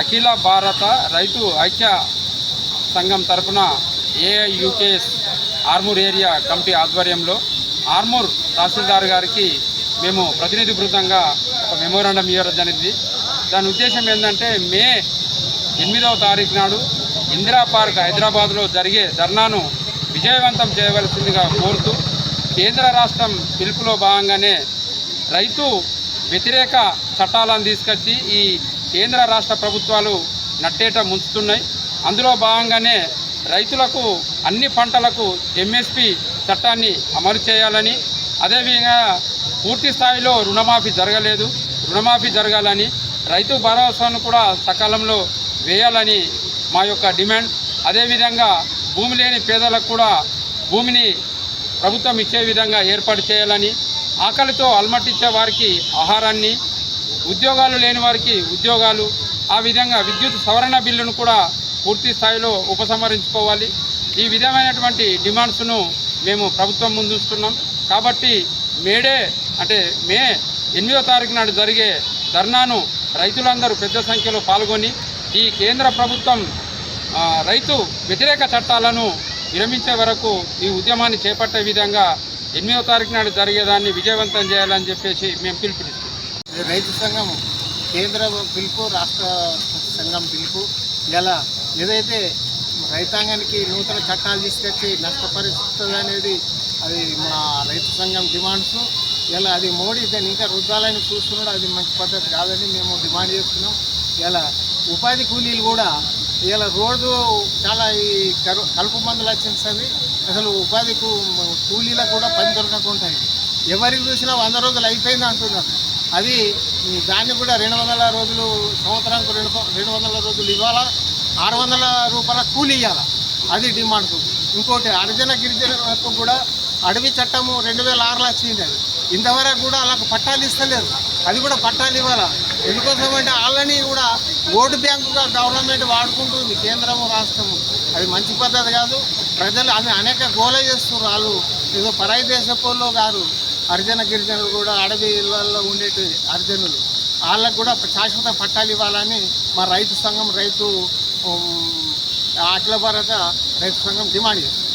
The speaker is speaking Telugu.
అఖిల భారత రైతు ఐక్య సంఘం తరపున ఏఐయుకేఎస్ ఆర్మూర్ ఏరియా కమిటీ ఆధ్వర్యంలో ఆర్మూర్ తహసీల్దార్ గారికి మేము ప్రతినిధి బృందంగా ఒక మెమోరాండం ఇవ్వడం జరిగింది. దాని ఉద్దేశం ఏంటంటే మే ఎనిమిదవ తారీఖు నాడు ఇందిరా పార్క్ హైదరాబాద్లో జరిగే ధర్నాను విజయవంతం చేయవలసిందిగా కోరుతూ కేంద్ర రాష్ట్రం పిలుపులో భాగంగానే రైతు వ్యతిరేక చట్టాలను తీసుకొచ్చి ఈ కేంద్ర రాష్ట్ర ప్రభుత్వాలు నట్టేట ముంచుతున్నాయి. అందులో భాగంగానే రైతులకు అన్ని పంటలకు ఎంఎస్పి చట్టాన్ని అమలు చేయాలని అదేవిధంగా పూర్తి స్థాయిలో రుణమాఫీ జరగలేదు. రుణమాఫీ జరగాలని రైతు భరోసాను కూడా సకాలంలో వేయాలని మా యొక్క డిమాండ్. అదేవిధంగా భూమి లేని పేదలకు కూడా భూమిని ప్రభుత్వం ఇచ్చే విధంగా ఏర్పాటు చేయాలని ఆకలితో అలమటించే వారికి ఆహారాన్ని ఉద్యోగాలు లేని వారికి ఉద్యోగాలు ఆ విధంగా విద్యుత్ సవరణ బిల్లును కూడా పూర్తి స్థాయిలో ఉపసంహరించుకోవాలి. ఈ విధమైనటువంటి డిమాండ్స్ను మేము ప్రభుత్వం ముందుస్తున్నాం కాబట్టి మేడే అంటే మే ఎనిమిదో తారీఖు నాడు జరిగే ధర్నాను రైతులందరూ పెద్ద సంఖ్యలో పాల్గొని ఈ కేంద్ర ప్రభుత్వం రైతు వ్యతిరేక చట్టాలను విరమించే వరకు ఈ ఉద్యమాన్ని చేపట్టే విధంగా ఎనిమిదో తారీఖు నాడు జరిగేదాన్ని విజయవంతం చేయాలని చెప్పేసి మేము పిలుపునిస్తాం రైతు సంఘం కేంద్ర పిలుపు రాష్ట్ర సంఘం పిలుపు ఇలా ఏదైతే రైతాంగానికి నూతన చట్టాలు తీసుకొచ్చి నష్టపరుస్తుంది అనేది అది మా రైతు సంఘం డిమాండ్స్. ఇలా అది మోడీ దాన్ని ఇంకా రుద్దాలని చూస్తున్నాడు అది మంచి పద్ధతి కాదని మేము డిమాండ్ చేస్తున్నాం. ఇలా ఉపాధి కూలీలు కూడా ఇలా రోడ్డు చాలా ఈ కరు కలుపు మందులు వచ్చింది. అసలు ఉపాధి కూలీలకు కూడా పని దొరకకుండా ఎవరికి చూసినా వంద రోజులు అయిపోయింది అంటున్నారు. అది దాన్ని కూడా రెండు వందల రోజులు సంవత్సరానికి రెండు రెండు వందల రోజులు ఇవ్వాలా? ఆరు వందల రూపాయల కూలి ఇవ్వాలా అది డిమాండ్ ఇంకోటి హరిజన గిరిజనకు కూడా అడవి చట్టము రెండు వేల ఆరులో వచ్చింది అది. ఇంతవరకు కూడా వాళ్ళకు పట్టాలు ఇస్తలేదు. అది కూడా పట్టాలు ఇవ్వాలా? ఎందుకోసం అంటే వాళ్ళని కూడా ఓటు బ్యాంకుగా గవర్నమెంట్ వాడుకుంటుంది కేంద్రము రాష్ట్రము. అది మంచి పద్ధతి కాదు. ప్రజలు అనేక గోల చేస్తున్నారు వాళ్ళు. ఏదో పరాయి దేశపోల్లో గారు హరిజన గిరిజనులు కూడా అడవిలలో ఉండేటి హరిజనులు వాళ్ళకు కూడా శాశ్వత పట్టాలు ఇవ్వాలని మా రైతు సంఘం రైతు అఖిల భారత రైతు సంఘం డిమాండ్ చేస్తుంది.